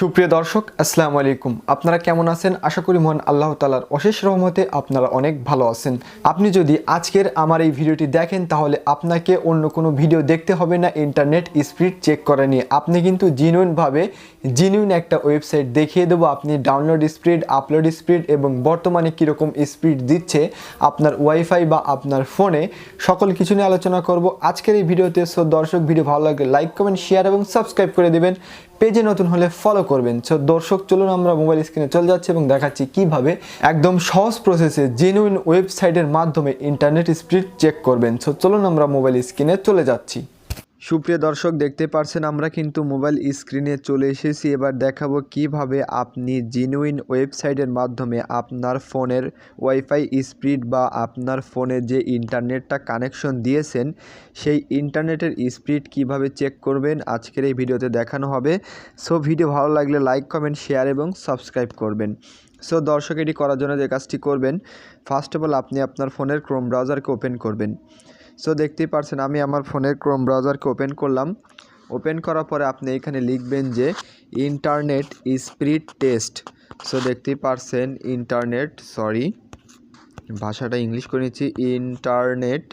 সুপ্রিয় দর্শক, আসসালামু আলাইকুম। আপনারা কেমন আছেন? আশা করি মহান আল্লাহ তালার অশেষ রহমতে আপনারা অনেক ভালো আছেন। আপনি যদি আজকের আমার এই ভিডিওটি দেখেন, তাহলে আপনাকে অন্য কোনো ভিডিও দেখতে হবে না। ইন্টারনেট স্পিড চেক করে নিয়ে। আপনি কিন্তু জিনুইনভাবে জিনুইন একটা ওয়েবসাইট দেখিয়ে দেবো। আপনি ডাউনলোড স্পিড আপলোড স্পিড এবং বর্তমানে কীরকম স্পিড দিচ্ছে আপনার ওয়াইফাই বা আপনার ফোনে সকল কিছু নিয়ে আলোচনা করব আজকের এই ভিডিওতে। সো দর্শক, ভিডিও ভালো লাগলে লাইক কমেন্ট শেয়ার এবং সাবস্ক্রাইব করে দেবেন। পেজে নতুন হলে ফলো করবেন। সো দর্শক, চলুন আমরা মোবাইল স্ক্রিনে চলে যাচ্ছি এবং দেখাচ্ছি কীভাবে একদম সহজ প্রসেসে জেনুইন ওয়েবসাইটের মাধ্যমে ইন্টারনেট স্পিড চেক করবেন। সো চলুন আমরা মোবাইল স্ক্রিনে চলে যাচ্ছি। সুপ্রিয় দর্শক, দেখতে পারছেন আমরা কিন্তু মোবাইল স্ক্রিনে চলে এসেছি। এবার দেখাবো কীভাবে আপনি জেনুইন ওয়েবসাইটের মাধ্যমে আপনার ফোনের ওয়াইফাই স্পিড বা আপনার ফোনে যে ইন্টারনেটটা কানেকশন দিয়েছেন, সেই ইন্টারনেটের স্পিড কীভাবে চেক করবেন, আজকের এই ভিডিওতে দেখানো হবে। সো, ভিডিও ভালো লাগলে লাইক, কমেন্ট, শেয়ার এবং সাবস্ক্রাইব করবেন। সো, দর্শক, এটি করার জন্য যে কাজটি করবেন, ফার্স্ট অফ অল আপনি আপনার ফোনের ক্রোম ব্রাউজারকে ওপেন করবেন। সো দেখতেই পারছেন, আমি আমার ফোনের ক্রোম ব্রাউজারকে ওপেন করলাম। ওপেন করার পরে আপনি এখানে লিখবেন যে ইন্টারনেট স্পিড টেস্ট সো দেখতেই পারছেন ইন্টারনেট সরি ভাষাটা ইংলিশ করে নিচ্ছি ইন্টারনেট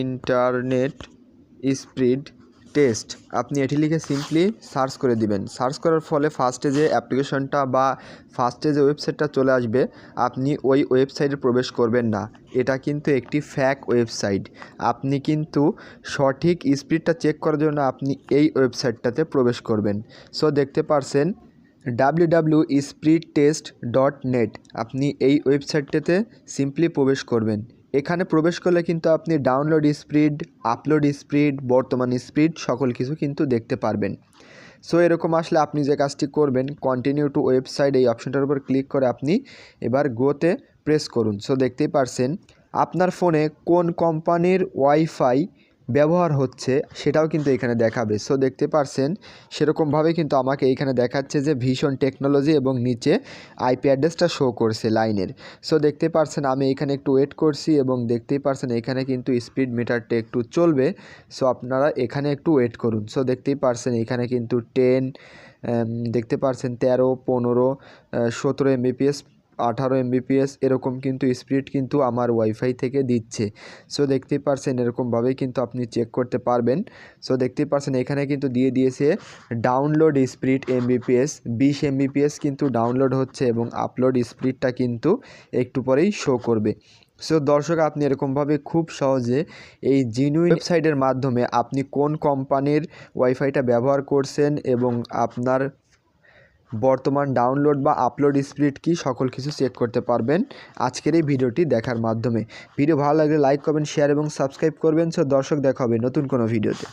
ইন্টারনেট স্পিড টেস্ট আপনি এটি লিখে সিম্পলি সার্চ করে দিবেন। সার্চ করার ফলে ফার্স্টে যে অ্যাপ্লিকেশনটা বা ফার্স্টে যে ওয়েবসাইটটা চলে আসবে, আপনি ওই ওয়েবসাইটে প্রবেশ করবেন না। এটা কিন্তু একটি ফ্যাক ওয়েবসাইট আপনি কিন্তু সঠিক স্পিডটা চেক করার জন্য আপনি এই ওয়েবসাইটটাতে প্রবেশ করবেন। সো দেখতে পারছেন W W speed test dot net আপনি এই ওয়েবসাইটটাতে সিম্পলি প্রবেশ করবেন। এখানে প্রবেশ করলে কিন্তু আপনি ডাউনলোড স্পিড আপলোড স্পিড বর্তমান স্পিড সকল কিছু কিন্তু দেখতে পারবেন। সো এরকম আসলে আপনি যে কাজটি করবেন কন্টিনিউ টু ওয়েবসাইট এই অপশনটার উপর ক্লিক করে আপনি এবার গোতে প্রেস করুন। সো দেখতেই পারছেন, আপনার ফোনে কোন কোম্পানির ওয়াইফাই ব্যবহার হচ্ছে, সেটাও কিন্তু এখানে দেখাবে। সো দেখতে পারছেন, সেরকমভাবে কিন্তু আমাকে এখানে দেখাচ্ছে যে ভীষণ টেকনোলজি এবং নিচে আইপি অ্যাড্রেসটা শো করছে লাইনের। সো দেখতে পারছেন, আমি এখানে একটু ওয়েট করছি এবং দেখতেই পারছেন, এখানে কিন্তু স্পিড মিটারটা একটু চলবে। সো আপনারা এখানে একটু ওয়েট করুন। সো দেখতেই পারছেন, এখানে কিন্তু টেন দেখতে পারছেন, তেরো, পনেরো সতেরো এমবিপিএস আঠারো এমবিপিএস এরকম কিন্তু স্পিড কিন্তু আমার ওয়াইফাই থেকে দিচ্ছে। সো দেখতে পারছেন এরকমভাবেই কিন্তু আপনি চেক করতে পারবেন। সো দেখতে পারছেন এখানে কিন্তু দিয়ে দিয়েছে ডাউনলোড স্পিড এমবিপিএস বিশ এমবিপিএস কিন্তু ডাউনলোড হচ্ছে এবং আপলোড স্পিডটা কিন্তু একটু পরেই শো করবে। সো দর্শক, আপনি এরকমভাবে খুব সহজে এই জিনুইন ওয়েবসাইটের মাধ্যমে আপনি কোন কোম্পানির ওয়াইফাইটা ব্যবহার করছেন এবং আপনার বর্তমান ডাউনলোড বা আপলোড স্পিড কি সকল কিছু চেক করতে পারবেন আজকের এই ভিডিওটি দেখার মাধ্যমে। ভিডিও ভালো লাগলে লাইক করবেন শেয়ার এবং সাবস্ক্রাইব করবেন। সো দর্শক, দেখা হবে নতুন কোনো ভিডিওতে।